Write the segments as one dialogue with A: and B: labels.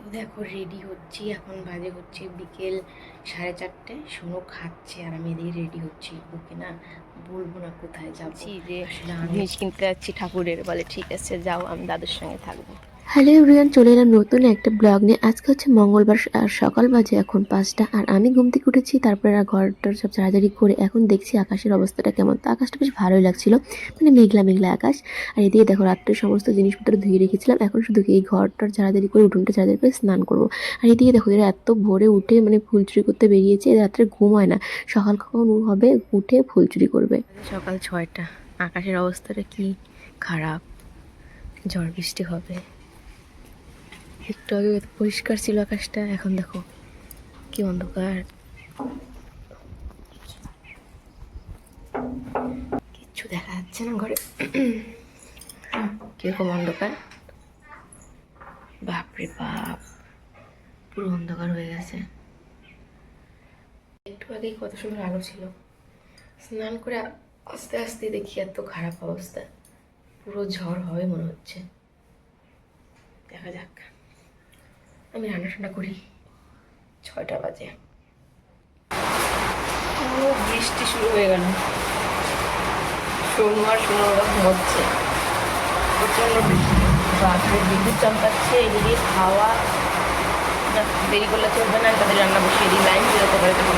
A: তো দেখো রেডি হচ্ছি এখন বাজে হচ্ছে বিকেল সাড়ে চারটে। শুনো খাচ্ছে আর আমি এদিকে রেডি হচ্ছি। ওকে না বলব না কোথায় যাচ্ছি যে আসলে আমি
B: জিনিস কিনতে যাচ্ছি ঠাকুরের বলে। ঠিক আছে যাও আমি দাদুর সঙ্গে থাকব।
C: হ্যালো এভরিওয়ান, চলে এলাম নতুন একটা ব্লগ নিয়ে। আজকে হচ্ছে মঙ্গলবার আর সকাল বাজে এখন পাঁচটা, আর আমি ঘুম থেকে উঠেছি, তারপরে ঘরটার সব ঝাড়াঝাড়ি করে এখন দেখছি আকাশের অবস্থাটা কেমন। তো আকাশটা বেশ ভালোই লাগছিল মানে মেঘলা মেঘলা আকাশ। আর এদিকে দেখো, রাত্রে সমস্ত জিনিসপত্র ধুয়ে রেখেছিলাম, এখন শুধু এই ঘরটার ঝাড়াঝাড়ি করে, উঠোনটা ঝাড়াঝাড়ি করে স্নান করব। আর এদিকে দেখো, এরা এত ভোরে উঠে মানে ফুল চুরি করতে বেরিয়েছে, এরা রাত্রে ঘুম হয় না। সকাল কখন হবে, উঠে ফুল চুরি করবে।
A: সকাল ছয়টা, আকাশের অবস্থাটা কি খারাপ, ঝড় বৃষ্টি হবে। একটু আগে পরিষ্কার ছিল আকাশটা, এখন দেখো কি অন্ধকার। কিচ্ছু দেখা যাচ্ছে না ঘরে। কীরকম অন্ধকার? বাপরে বাপ, পুরো অন্ধকার হয়ে গেছে। একটু আগেই কত সুন্দর আলো ছিল। স্নান করে আস্তে আস্তে দেখি এত খারাপ অবস্থা। পুরো ঝড় হবে মনে হচ্ছে। দেখা যাক। আমি রান্না টান্না করি। ছয়টা বাজে। পুরো বৃষ্টি শুরু হয়ে গেল। সোমবার সোমবার হচ্ছে। প্রচণ্ড বৃষ্টি। রাত্রে বিদ্যুৎ চমকাচ্ছে, এদিকে খাওয়া দেরি করলে চলবে না তাদের রান্না বসিয়ে দিই। লাইন বেরোতে পারে তখন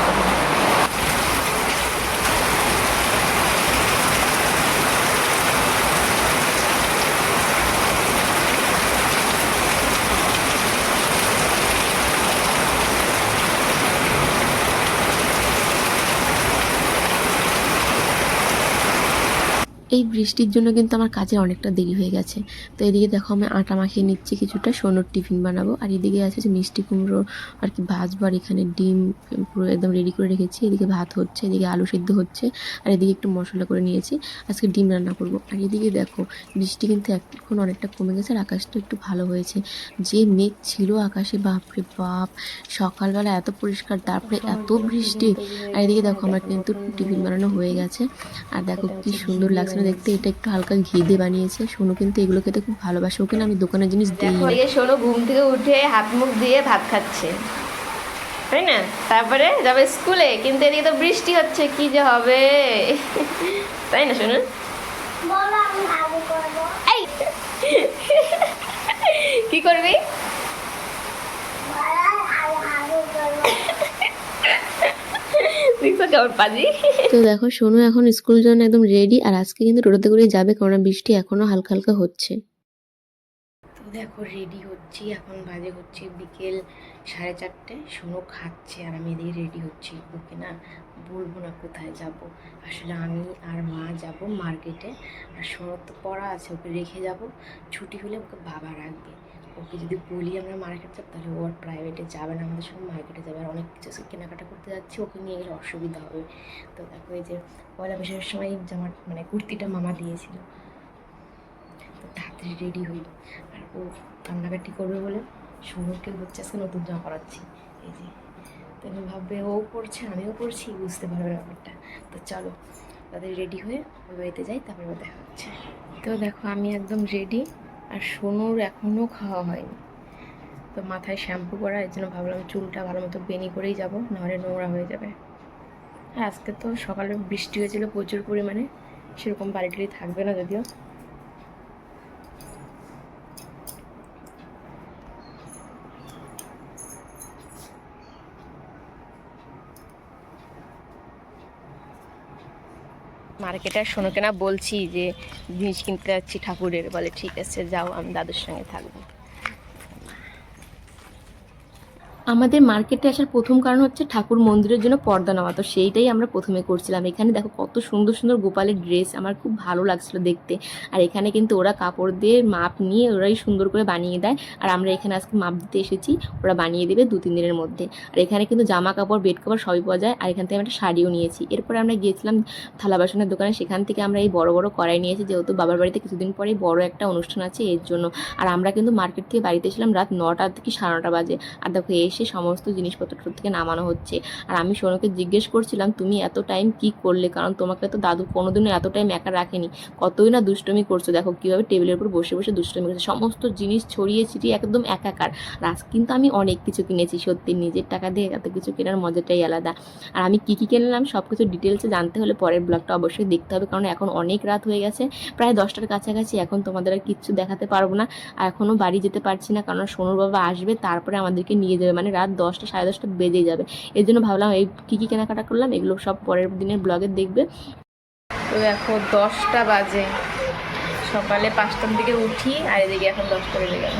C: এই বৃষ্টির জন্য কিন্তু আমার কাজের অনেকটা দেরি হয়ে গেছে। তো এদিকে দেখো আমি আটা মাখিয়ে নিচ্ছি, কিছুটা সোনোর টিফিন বানাবো। আর এদিকে আছে যে মিষ্টি কুমড়ো আর কি ভাজবো আর এখানে ডিম পুরো একদম রেডি করে রেখেছি। এদিকে ভাত হচ্ছে, এদিকে আলু সিদ্ধ হচ্ছে, আর এদিকে একটু মশলা করে নিয়েছি। আজকে ডিম রান্না করব। আর এদিকে দেখো, বৃষ্টি কিন্তু এখন অনেকটা কমে গেছে আর আকাশটা একটু ভালো হয়েছে। যে মেঘ ছিল আকাশে, বাপরে বাপ! সকালবেলা এত পরিষ্কার, তারপরে এত বৃষ্টি। আর এদিকে দেখো, আমার কিন্তু টিফিন বানানো হয়ে গেছে। আর দেখো কি সুন্দর লাগছে দেখতে এটা একটু হালকা ঘি দিয়ে বানিয়েছে। সোনু কিন্তু এগুলো খেতে খুব ভালোবাসে। ওকে না আমি দোকানের জিনিস দিই
B: শোনো ঘুম থেকে উঠে হাত মুখ দিয়ে ভাত খাচ্ছে। তাই না? তারপরে যাবে স্কুলে কিন্তু এদিকে তো বৃষ্টি হচ্ছে কি যে হবে? তাই না শোনো কি করবি দেখছ কেমন পাজি
C: তো দেখো সোনু এখন স্কুল জন্য একদম রেডি আর আজকে কিন্তু টোটোতে করে যাবে কারণ বৃষ্টি এখনও হালকা হালকা হচ্ছে।
A: তো দেখো রেডি হচ্ছি এখন বাজে হচ্ছে বিকেল সাড়ে চারটে। সোনু খাচ্ছে আর আমি এদিকে রেডি হচ্ছি। ওকে না বলব না কোথায় যাব। আসলে আমি আর মা যাব মার্কেটে আর সোনুর তো পড়া আছে ওকে রেখে যাব। ছুটি হলে ওকে বাবা রাখবে। ওকে যদি বলি আমরা মার্কেট যাব তাহলে ও আর প্রাইভেটে যাবে না, আমাদের সঙ্গে মার্কেটে যাবে। আর অনেক কিছু কেনাকাটা করতে যাচ্ছি, ওকে নিয়ে গেলে অসুবিধা হবে। তো দেখো এই যে পয়লা বৈশাখের সময় জামা মানে কুর্তিটা মামা দিয়েছিল। তো তাড়াতাড়ি রেডি হই। আর ও কান্নাকাটি করবে বলে সৌরভকে হচ্ছে আজকে নতুন জামা পরাচ্ছি। এই যে তো এবার ভাববে, ও পড়ছে আমিও পড়ছি বুঝতে পারবে ব্যাপারটা। তো চলো তাদের রেডি হয়ে বাড়িতে যাই, তারপরে দেখা হচ্ছে। তো দেখো, আমি একদম রেডি আর সোনুর এখনও খাওয়া হয়নি। তো মাথায় শ্যাম্পু করা এর জন্য ভাবলাম চুলটা ভালো মতো বেনি করেই যাব, নাহলে নোংরা হয়ে যাবে। আজকে তো সকালে বৃষ্টি হয়েছিল প্রচুর পরিমাণে, সেরকম বাড়িটি থাকবে না যদিও।
B: মার্কেটে শোনো কেনা বলছি যে জিনিস কিনতে যাচ্ছি ঠাকুরের, বলে, ঠিক আছে, যাও, আমি দাদুর সঙ্গে থাকব।
C: আমাদের মার্কেটে আসার প্রথম কারণ হচ্ছে ঠাকুর মন্দিরের জন্য পর্দা নেওয়া। তো সেইটাই আমরা প্রথমে করছিলাম। এখানে দেখো কত সুন্দর সুন্দর গোপালের ড্রেস আমার খুব ভালো লাগছিল দেখতে। আর এখানে কিন্তু ওরা কাপড় দিয়ে মাপ নিয়ে ওরাই সুন্দর করে বানিয়ে দেয়। আর আমরা এখানে আজকে মাপ দিতে এসেছি। ওরা বানিয়ে দেবে দু, তিন দিনের মধ্যে। আর এখানে কিন্তু জামা কাপড় বেড কাপড় সবই পাওয়া যায়। আর এখান থেকে আমি একটা শাড়িও নিয়েছি। এরপরে আমরা গিয়েছিলাম থালা বাসনের দোকানে। সেখান থেকে আমরা এই বড় বড় কড়াই নিয়েছি। যেহেতু বাবার বাড়িতে কিছুদিন পরেই বড় একটা অনুষ্ঠান আছে এর জন্য। আর আমরা কিন্তু মার্কেট থেকে বাড়িতে এসেছিলাম রাত নটা থেকে সাড়ে নটা বাজে। আর দেখো এসে সমস্ত জিনিসপত্র থেকে নামানো হচ্ছে। আর আমি সোনুকে জিজ্ঞেস করছিলাম, তুমি এত টাইম কি করলে? কারণ তোমাকে তো দাদু কোনোদিনও এত টাইম একা রাখেনি। কতই না দুষ্টমি করছ? দেখো কীভাবে টেবিলের উপর বসে বসে দুষ্টমি করছে। সমস্ত জিনিস ছড়িয়ে ছিটিয়ে একদম একাকার। আজ কিন্তু আমি অনেক কিছু কিনেছি, সত্যি। নিজের টাকা দিয়ে এত কিছু কেনার মজাটাই আলাদা। আর আমি কী কী কিনলাম সব কিছু ডিটেলসে জানতে হলে পরের ব্লগটা অবশ্যই দেখতে হবে। কারণ এখন অনেক রাত হয়ে গেছে, প্রায় দশটার কাছাকাছি। এখন তোমাদের আর কিচ্ছু দেখাতে পারব না। আর এখনও বাড়ি যেতে পারছি না, কারণ সোনুর বাবা আসবে, তারপরে আমাদেরকে নিয়ে যাবে। মানে রাত দশটা, সাড়ে দশটা বেজে যাবে। এর জন্য ভাবলাম এই কী কী কেনাকাটা করলাম, এগুলো সব পরের দিনের ব্লগে দেখবে।
B: তো এখন দশটা বাজে। সকালে পাঁচটার দিকে উঠি আর এদিকে এখন দশটা বেজে গেল।